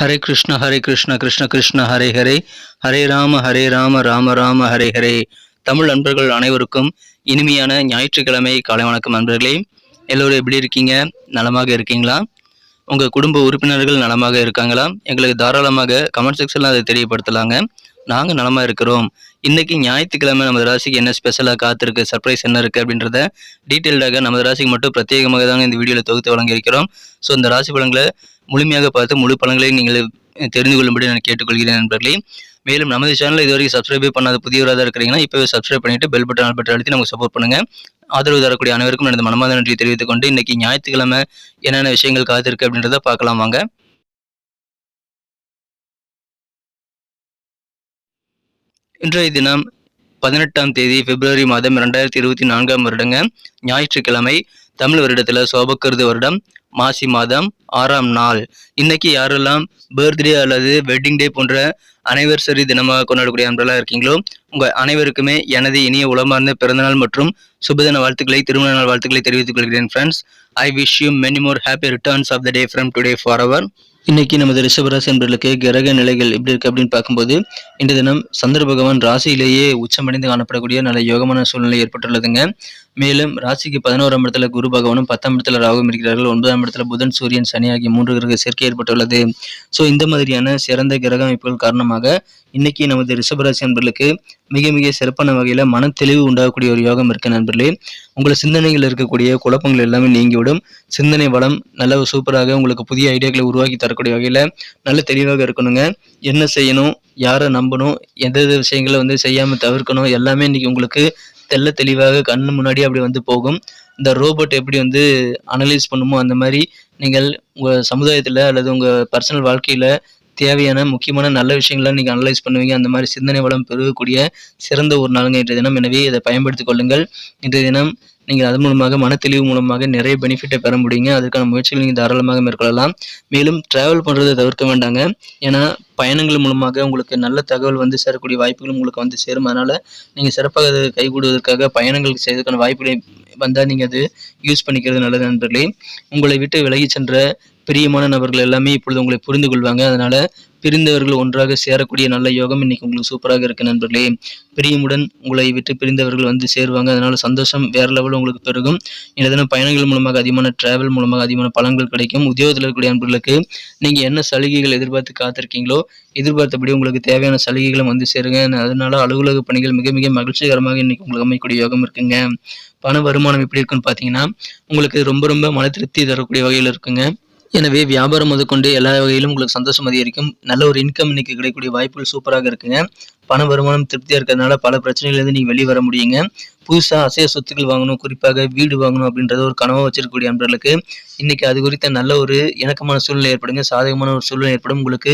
ஹரே கிருஷ்ண ஹரே கிருஷ்ண கிருஷ்ண கிருஷ்ண ஹரே ஹரே. ஹரே ராம ஹரே ராம ராம ராம ஹரே ஹரே. தமிழ் நண்பர்கள் அனைவருக்கும் இனிமையான ஞாயிற்றுக்கிழமை காலை வணக்கம் நண்பர்களே. எல்லோரும் எப்படி இருக்கீங்க? நலமாக இருக்கீங்களா? உங்கள் குடும்ப உறுப்பினர்கள் நலமாக இருக்காங்களா? எங்களுக்கு தாராளமாக கமெண்ட் செக்ஷனில் அதை தெரியப்படுத்தலாங்க. நாங்கள் நலமாக இருக்கிறோம். இன்றைக்கி ஞாயிற்றுக்கிழமை நமது ராசிக்கு என்ன ஸ்பெஷலாக காத்திருக்கு சர்ப்ரைஸ் என்ன இருக்குது அப்படின்றத டீட்டெயில்டாக நமது ராசிக்கு மட்டும் பிரத்யேகமாக தாங்க இந்த வீடியோவில் தொகுத்து வழங்கியிருக்கிறோம். ஸோ இந்த ராசி பலன்களை முழுமையாக பார்த்து முழு பலன்களையும் நீங்கள் தெரிந்து கொள்ளும்படி நான் கேட்டுக்கொள்கிறேன் நண்பர்களே. மேலும் நமது சேனலில் இதுவரைக்கும் சப்ஸ்கிரைபே பண்ணாத புதியவராக இருக்கிறீங்கன்னா இப்போவே சப்ஸ்கிரைப் பண்ணிட்டு பெல் பட்டன் பட்டன் அழுத்தி நமக்கு சப்போர்ட் பண்ணுங்க. ஆதரவு தரக்கூடிய அனைவருக்கும் எனது மனமார்ந்த நன்றியை தெரிவித்துக் கொண்டு இன்னைக்கு ஞாயிற்றுக்கிழமை என்னென்ன விஷயங்கள் காத்திருக்கு அப்படின்றத பார்க்கலாம் வாங்க. இன்றைய தினம் பதினெட்டாம் தேதி பிப்ரவரி மாதம் இரண்டாயிரத்தி இருபத்தி நான்காம் வருடங்க. ஞாயிற்றுக்கிழமை தமிழ் வருடத்தில் சோபக்கருது வருடம். மாசி மாதம் ஆறாம் நாள். இன்னைக்கு யாரெல்லாம் பர்த்டே அல்லது வெட்டிங் டே போன்ற அனைவர்சரி தினமாக கொண்டாடக்கூடிய அன்பெல்லாம் இருக்கீங்களோ உங்கள் அனைவருக்குமே எனது இனிய உளமார்ந்த பிறந்தநாள் மற்றும் சுபதின வாழ்த்துக்களை திருமண நாள் வாழ்த்துக்களை தெரிவித்துக் கொள்கிறேன் friends I wish you many more happy returns of the day from today for அவர் இன்னைக்கு நமது ரிஷபராசி என்பர்களுக்கு கிரக நிலைகள் எப்படி இருக்கு அப்படின்னு பார்க்கும்போது இன்று தினம் சந்திர பகவான் ராசியிலேயே உச்சமடைந்து காணப்படக்கூடிய நல்ல யோகமான சூழ்நிலை ஏற்பட்டுள்ளதுங்க. மேலும் ராசிக்கு பதினோராம் இடத்துல குரு பகவானும் பத்தாம் இடத்துல ராகுவும் இருக்கிறார்கள். ஒன்பதாம் இடத்துல புதன் சூரியன் சனி ஆகிய மூன்று கிரக சேர்க்கை ஏற்பட்டுள்ளது. ஸோ இந்த மாதிரியான சிறந்த கிரக அமைப்புகள் காரணமாக இன்னைக்கு நமது ரிஷபராசி நண்பர்களுக்கு மிக மிக சிறப்பான வகையில் மன தெளிவு உண்டாகக்கூடிய ஒரு யோகம் இருக்கு நண்பர்களே. உங்களை சிந்தனைகள் இருக்கக்கூடிய குழப்பங்கள் எல்லாமே நீங்கிவிடும். சிந்தனை வளம் நல்ல சூப்பராக உங்களுக்கு புதிய ஐடியாக்களை உருவாக்கி தரக்கூடிய வகையில் நல்ல தெளிவாக இருக்கணுங்க. என்ன செய்யணும் யாரை நம்பணும் எந்த விஷயங்களை வந்து செய்யாமல் தவிர்க்கணும் எல்லாமே இன்னைக்கு உங்களுக்கு தெள்ள தெளிவாக கண்ணு முன்னாடி அப்படி வந்து போகும். இந்த ரோபோட் எப்படி வந்து அனலைஸ் பண்ணுமோ அந்த மாதிரி நீங்கள் உங்கள் சமுதாயத்தில் அல்லது உங்கள் பர்சனல் வாழ்க்கையில் தேவையான முக்கியமான நல்ல விஷயங்களை நீங்கள் அனலைஸ் பண்ணுவீங்க. அந்த மாதிரி சிந்தனை வளம் பெருகக்கூடிய சிறந்த ஒரு நாளுங்க இன்றைய தினம். எனவே இதை பயன்படுத்திக் கொள்ளுங்கள். இன்றைய தினம் நீங்கள் அதன் மூலமாக மனத்தெளிவு மூலமாக நிறைய பெனிஃபிட்டை பெற முடியுங்க. அதுக்கான முயற்சிகள் நீங்கள் தாராளமாக மேற்கொள்ளலாம். மேலும் ட்ராவல் பண்ணுறதை தவிர்க்க வேண்டாங்க. ஏன்னா பயணங்கள் மூலமாக உங்களுக்கு நல்ல தகவல் வந்து சேரக்கூடிய வாய்ப்புகளும் உங்களுக்கு வந்து சேரும். அதனால் நீங்கள் சிறப்பாக அது கைகூடுவதற்காக பயணங்கள் செய்வதற்கான வாய்ப்புகளை வந்தால் நீங்கள் அது யூஸ் பண்ணிக்கிறது நல்லது நண்பர்களே. உங்களை விட்டு விலகி சென்ற பிரியமான நபர்கள் எல்லாமே இப்பொழுது உங்களை புரிந்து கொள்வாங்க. அதனால பிரிந்தவர்கள் ஒன்றாக சேரக்கூடிய நல்ல யோகம் இன்னைக்கு உங்களுக்கு சூப்பராக இருக்கு நண்பர்களே. பிரியமுடன் உங்களை விட்டு பிரிந்தவர்கள் வந்து சேருவாங்க. அதனால சந்தோஷம் வேற லெவலில் உங்களுக்கு பெருகும். இந்த தினம் பயணங்கள் மூலமாக அதிகமான டிராவல் மூலமாக அதிகமான பலன்கள் கிடைக்கும். உத்தியோகத்தில் இருக்கக்கூடிய நண்பர்களுக்கு நீங்க என்ன சலுகைகள் எதிர்பார்த்து காத்திருக்கீங்களோ எதிர்பார்த்தபடி உங்களுக்கு தேவையான சலுகைகளும் வந்து சேருங்க. அதனால அலுவலக பணிகள் மிக மிக மகிழ்ச்சிகரமாக இன்னைக்கு உங்களுக்கு அமையக்கூடிய யோகம் இருக்குங்க. பண வருமானம் எப்படி இருக்குன்னு பார்த்தீங்கன்னா உங்களுக்கு ரொம்ப ரொம்ப மன திருப்தி தரக்கூடிய வகையில் இருக்குங்க. எனவே வியாபாரம் முதற்கொண்டு எல்லா வகையிலும் உங்களுக்கு சந்தோஷம் அதிகரிக்கும். நல்ல ஒரு இன்கம் இன்னைக்கு கிடைக்கக்கூடிய வாய்ப்புகள் சூப்பராக இருக்குங்க. பண வருமானம் திருப்தியாக இருக்கிறதுனால பல பிரச்சனைகள்லேருந்து நீங்கள் வெளியே வர முடியுங்க. புதுசாக அசைய சொத்துக்கள் வாங்கணும் குறிப்பாக வீடு வாங்கணும் அப்படின்றத ஒரு கனவாக வச்சிருக்கக்கூடிய அன்பர்களுக்கு இன்னைக்கு அது குறித்த நல்ல ஒரு இணக்கமான சூழ்நிலை ஏற்படுங்க. சாதகமான ஒரு சூழ்நிலை ஏற்படும். உங்களுக்கு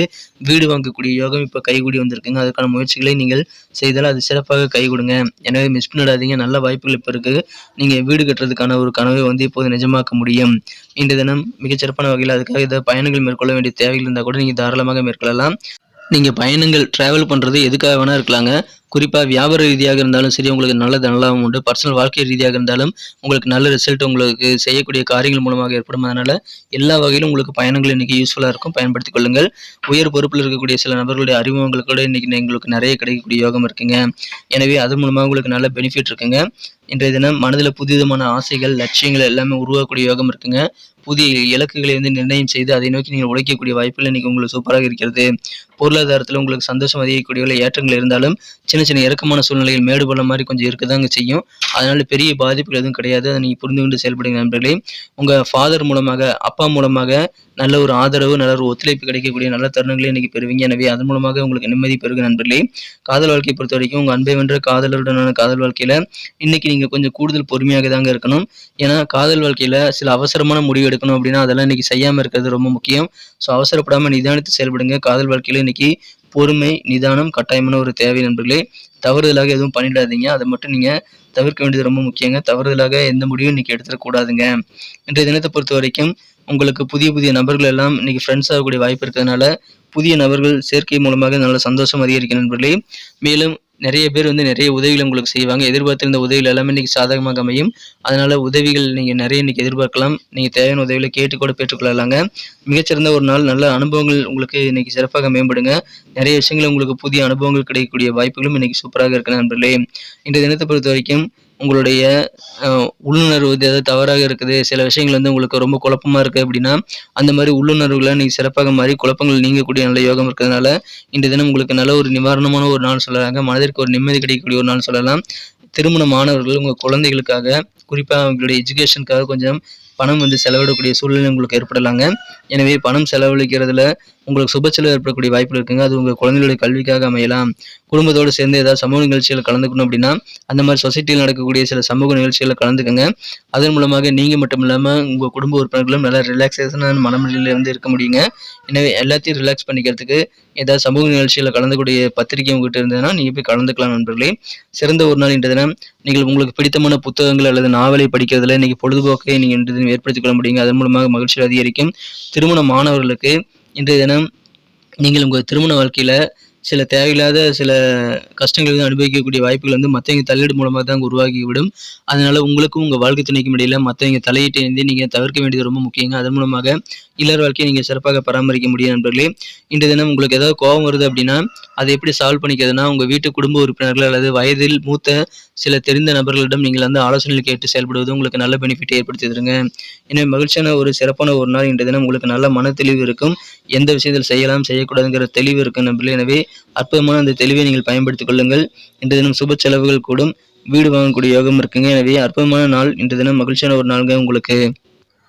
வீடு வாங்கக்கூடிய யோகம் இப்போ கைகூடி வந்திருக்குங்க. அதுக்கான முயற்சிகளை நீங்கள் செய்தால் அது சிறப்பாக கைகூடுங்க. எனவே மிஸ் பண்ணிடாதீங்க. நல்ல வாய்ப்புகள் இப்போ இருக்குது நீங்கள் வீடு கட்டுறதுக்கான ஒரு கனவை வந்து இப்போது நிஜமாக்க முடியும். இன்று தினம் மிகச்சிறப்பான வகையில் அதுக்காக இதை பயணங்கள் மேற்கொள்ள வேண்டிய தேவைகள் இருந்தால் கூட நீங்கள் தாராளமாக மேற்கொள்ளலாம். நீங்கள் பயணங்கள் ட்ராவல் பண்ணுறது எதுக்காக வேணால் இருக்கலாங்க. குறிப்பாக வியாபார ரீதியாக இருந்தாலும் சரி உங்களுக்கு நல்ல நல்லாவும் உண்டு. பர்சனல் வாழ்க்கை ரீதியாக இருந்தாலும் உங்களுக்கு நல்ல ரிசல்ட் உங்களுக்கு செய்யக்கூடிய காரியங்கள் மூலமாக ஏற்படும் அதனால் எல்லா வகையிலும் உங்களுக்கு பயணங்கள் இன்றைக்கி யூஸ்ஃபுல்லாக இருக்கும். பயன்படுத்திக் கொள்ளுங்கள். உயர் பொறுப்பில் இருக்கக்கூடிய சில நபர்களுடைய அறிமுகங்கள் கூட இன்றைக்கி எங்களுக்கு நிறைய கிடைக்கக்கூடிய யோகம் இருக்குங்க. எனவே அது மூலமாக உங்களுக்கு நல்ல பெனிஃபிட் இருக்குங்க. இன்றைய தினம் மனதில் புதுவிதமான ஆசைகள் லட்சியங்கள் எல்லாமே உருவாக்கக்கூடிய யோகம் இருக்குங்க. புதிய இலக்குகளை வந்து நிர்ணயம் செய்து அதை நோக்கி நீங்கள் உழைக்கக்கூடிய வாய்ப்புகள் இன்னைக்கு உங்களுக்கு சூப்பராக இருக்கிறது. பொருளாதாரத்தில் உங்களுக்கு சந்தோஷம் அதிகக்கூடிய ஏற்றங்கள் இருந்தாலும் சின்ன சின்ன இறக்கமான சூழ்நிலைகள் மேடு பள்ளம் மாதிரி கொஞ்சம் இருக்கதாங்க செய்யும். அதனால பெரிய பாதிப்புகள் எதுவும் கிடையாது. அதை நீங்கள் புரிந்து கொண்டு செயல்படுங்க நண்பர்களே. உங்கள் ஃபாதர் மூலமாக அப்பா மூலமாக நல்ல ஒரு ஆதரவு நல்ல ஒரு ஒத்துழைப்பு கிடைக்கக்கூடிய நல்ல தருணங்களை இன்னைக்கு பெறுவீங்க. எனவே அதன் மூலமாக உங்களுக்கு நிம்மதி பெருகு நண்பர்களே. காதல் வாழ்க்கையை பொறுத்த வரைக்கும் உங்கள் அன்பை வென்ற காதலருடனான காதல் வாழ்க்கையில் இன்னைக்கு நீங்கள் கொஞ்சம் கூடுதல் பொறுமையாக தாங்க இருக்கணும். ஏன்னா காதல் வாழ்க்கையில் சில அவசரமான முடிவு எடுக்கணும் அப்படின்னா அதெல்லாம் இன்னைக்கு செய்யாமல் இருக்கிறது ரொம்ப முக்கியம். ஸோ அவசரப்படாமல் நிதானித்து செயல்படுங்க. காதல் வாழ்க்கையில் இன்னைக்கு பொறுமை நிதானம் கட்டாயமான ஒரு தேவை நண்பர்களே. தவறுதலாக எதுவும் பண்ணிடாதீங்க. அதை மட்டும் நீங்கள் தவிர்க்க வேண்டியது ரொம்ப முக்கியங்க. தவறுதலாக எந்த முடிவும் இன்னைக்கு எடுத்துடக்கூடாதுங்க. இன்றைய தினத்தை பொறுத்த வரைக்கும் உங்களுக்கு புதிய புதிய நபர்கள் எல்லாம் இன்னைக்கு ஃப்ரெண்ட்ஸ் ஆகக்கூடிய வாய்ப்பு இருக்கிறதுனால புதிய நபர்கள் சேர்க்கை மூலமாக நல்ல சந்தோஷம் அதிகரிக்கும் நண்பர்களே. மேலும் நிறைய பேர் வந்து நிறைய உதவிகள் உங்களுக்கு செய்வாங்க. எதிர்பார்த்திருந்த உதவிகள் எல்லாமே இன்றைக்கி சாதகமாக அமையும். அதனால் உதவிகள் நீங்கள் நிறைய இன்றைக்கி எதிர்பார்க்கலாம். நீங்கள் தேவையான உதவிகளை கேட்டு கூட பெற்றுக்கொள்ளலாங்க. மிகச்சிறந்த ஒரு நாள். நல்ல அனுபவங்கள் உங்களுக்கு இன்றைக்கி சிறப்பாக மேம்படுங்க. நிறைய விஷயங்கள் உங்களுக்கு புதிய அனுபவங்கள் கிடைக்கக்கூடிய வாய்ப்புகளும் இன்றைக்கி சூப்பராக இருக்கு நண்பர்களே. இன்றைய தினத்தை பொறுத்த வரைக்கும் உங்களுடைய உள்ளுணர்வு வந்து ஏதாவது தவறாக இருக்குது சில விஷயங்கள் வந்து உங்களுக்கு ரொம்ப குழப்பமா இருக்குது அப்படின்னா அந்த மாதிரி உள்ளுணர்வுகளை நீங்கள் சிறப்பாக மாறி குழப்பங்கள் நீங்கக்கூடிய நல்ல யோகம் இருக்கிறதுனால இன்றைய தினம் உங்களுக்கு நல்ல ஒரு நிவாரணமான ஒரு நாள் சொல்லலாங்க. மனதிற்கு ஒரு நிம்மதி கிடைக்கக்கூடிய ஒரு நாள் சொல்லலாம். திருமண மாணவர்கள் உங்கள் குழந்தைகளுக்காக குறிப்பாக அவங்களுடைய எஜுகேஷனுக்காக கொஞ்சம் பணம் வந்து செலவிடக்கூடிய சூழ்நிலை உங்களுக்கு ஏற்படலாங்க. எனவே பணம் செலவழிக்கிறதுல உங்களுக்கு சுப செலவு ஏற்படக்கூடிய வாய்ப்புகள் இருக்குங்க. அது உங்கள் குழந்தைகளுடைய கல்விக்காக அமையலாம். குடும்பத்தோடு சேர்ந்து ஏதாவது சமூக நிகழ்ச்சியில் கலந்துக்கணும் அப்படின்னா அந்த மாதிரி சொசைட்டியில் நடக்கக்கூடிய சில சமூக நிகழ்ச்சிகளில் கலந்துக்கங்க. அதன் மூலமாக நீங்கள் மட்டும் இல்லாமல் உங்கள் குடும்ப உறுப்பினர்களும் நல்லா ரிலாக்ஸேஷனான மனநிலையில் வந்து இருக்க முடியுங்க. எனவே எல்லாத்தையும் ரிலாக்ஸ் பண்ணிக்கிறதுக்கு ஏதாவது சமூக நிகழ்ச்சியில் கலந்துக்கூடிய பத்திரிகை உங்ககிட்ட இருந்ததுன்னா நீங்கள் போய் கலந்துக்கலாம் நண்பர்களே. சிறந்த ஒரு நாள் இன்றைய தினம். நீங்கள் உங்களுக்கு பிடித்தமான புத்தகங்கள் அல்லது நாவலை படிக்கிறதுல இன்னைக்கு பொழுதுபோக்கை நீங்கள் ஏற்படுத்திக் கொள்ள முடியுங்க. அதன் மூலமாக மகிழ்ச்சி அதிகரிக்கும். திருமண மாணவர்களுக்கு இன்றைய தினம் நீங்கள் உங்கள் திருமண வாழ்க்கையில் சில தேவையில்லாத சில கஷ்டங்களை வந்து அனுபவிக்கக்கூடிய வாய்ப்புகள் வந்து மற்றவங்க தலையீடு மூலமாக தான் உருவாகிவிடும். அதனால் உங்களுக்கும் உங்கள் வாழ்க்கை துணைக்கும் இடையில் மற்றவங்க தலையீட்டை வந்து நீங்கள் தவிர்க்க வேண்டியது ரொம்ப முக்கியங்க. அதன் மூலமாக இல்லற வாழ்க்கையை நீங்கள் சிறப்பாக பராமரிக்க முடியும் நண்பர்களே. இன்றைய தினம் உங்களுக்கு ஏதாவது கோபம் வருது அப்படின்னா அதை எப்படி சால்வ் பண்ணிக்கிறதுனா உங்கள் வீட்டு குடும்ப உறுப்பினர்கள் அல்லது வயதில் மூத்த சில தெரிந்த நபர்களிடம் நீங்கள் வந்து ஆலோசனைகள் கேட்டு செயல்படுவது உங்களுக்கு நல்ல பெனிஃபிட் ஏற்படுத்தி தருங்க. எனவே மகிழ்ச்சியான ஒரு சிறப்பான ஒரு நாள் இன்றைய தினம். உங்களுக்கு நல்ல மன தெளிவு இருக்கும். எந்த விஷயத்தில் செய்யலாம் செய்யக்கூடாதுங்கிற தெளிவு இருக்கும் நம்பர்கள் எனவே அற்புதமான அந்த தெளிவை நீங்கள் பயன்படுத்திக் கொள்ளுங்கள். இன்றைய தினம் சுப செலவுகள் கூடும். வீடு வாங்கக்கூடிய யோகம் இருக்குங்க. எனவே அற்புதமான நாள் இன்றைய தினம். மகிழ்ச்சியான ஒரு நாளுங்க உங்களுக்கு.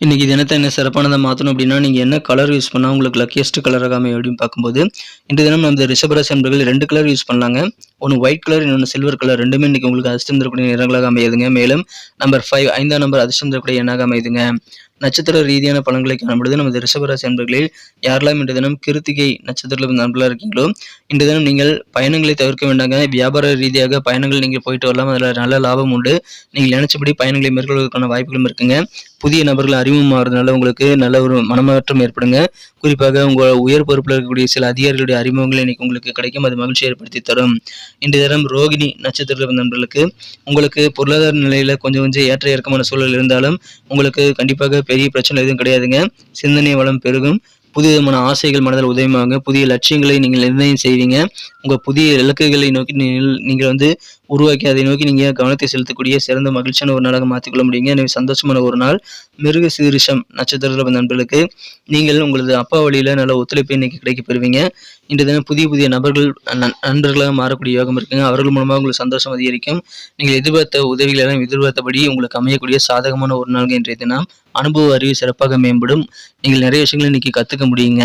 இன்றைக்கி தினத்தை என்ன சிறப்பானதை மாற்றணும் அப்படின்னா நீங்கள் என்ன கலர் யூஸ் பண்ணால் உங்களுக்கு லக்கியஸ்ட் கலராக அமையும் அப்படின்னு பார்க்கும்போது இன்று தினம் நம்ம ரிஷபராசி என்பர்கள் ரெண்டு கலர் யூஸ் பண்ணலாங்க. ஒன்று ஒயிட் கலர் இன்னொன்று சில்வர் கலர் ரெண்டுமே இன்றைக்கி உங்களுக்கு அதிர்ஷ்டம் தரக்கூடிய நிறங்களாக அமையுதுங்க. மேலும் நம்பர் ஃபைவ் ஐந்தாம் நம்பர் அதிர்ஷ்டம் தரக்கூடிய எண்ணாக அமையுதுங்க. நட்சத்திர ரீதியான பலன்களை காணப்படுது நமது ரிஷபராசி அன்பர்களில் யாரெல்லாம் இன்று தினம் கிருத்திகை நட்சத்திரத்தில் நண்பர்களாக இருக்கீங்களோ இன்று தினம் நீங்கள் பயணங்களை தவிர்க்க வேண்டாங்க. வியாபார ரீதியாக பயணங்கள் நீங்கள் போயிட்டு வரலாம். அதில் நல்ல லாபம் உண்டு. நீங்கள் நினைச்சபடி பயணங்களை மேற்கொள்வதற்கான வாய்ப்புகளும் இருக்குங்க. புதிய நபர்கள் அறிமுகமாகிறதுனால உங்களுக்கு நல்ல ஒரு மனமாற்றம் ஏற்படுங்க. குறிப்பாக உங்கள் உயர் பொறுப்பில் இருக்கக்கூடிய சில அதிகாரிகளுடைய அறிமுகங்கள் இன்னைக்கு உங்களுக்கு கிடைக்கும். அது மகிழ்ச்சி ஏற்படுத்தி தரும். இன்று தினம் ரோகிணி நட்சத்திரத்தில் நண்பர்களுக்கு உங்களுக்கு பொருளாதார நிலையில் கொஞ்சம் கொஞ்சம் ஏற்ற இறக்கமான சூழல் இருந்தாலும் உங்களுக்கு கண்டிப்பாக பெரிய பிரச்சனை எதுவும் கிடையாதுங்க. சிந்தனை வளம் பெருகும். புதிய விதமான ஆசைகள் மனதில் உதயமாகுங்க. புதிய லட்சியங்களை நீங்கள் நிர்ணயம் செய்வீங்க. உங்கள் புதிய இலக்குகளை நோக்கி நீங்கள் நீங்கள் வந்து உருவாக்கி அதை நோக்கி நீங்கள் கவனத்தை செலுத்தக்கூடிய சிறந்த மகிழ்ச்சியான ஒரு நாளாக மாற்றிக்கொள்ள முடியுங்க எனவே சந்தோஷமான ஒரு நாள். மிருக சீரிஷம் நட்சத்திரத்தில் வந்த நண்பர்களுக்கு நீங்கள் உங்களது அப்பா வழியில் நல்ல ஒத்துழைப்பை இன்னைக்கு கிடைக்க பெறுவீங்க. இன்று தினம் புதிய புதிய நபர்கள் நண்பர்களாக மாறக்கூடிய யோகம் இருக்குங்க. அவர்கள் மூலமாக உங்களுக்கு சந்தோஷம் அதிகரிக்கும். நீங்கள் எதிர்பார்த்த உதவிகள் எல்லாம் எதிர்பார்த்தபடி உங்களுக்கு அமையக்கூடிய சாதகமான ஒரு நாள் இன்றைய தினம். அனுபவ அறிவு சிறப்பாக மேம்படும். நீங்கள் நிறைய விஷயங்களை இன்னைக்கு கற்றுக்க முடியுங்க.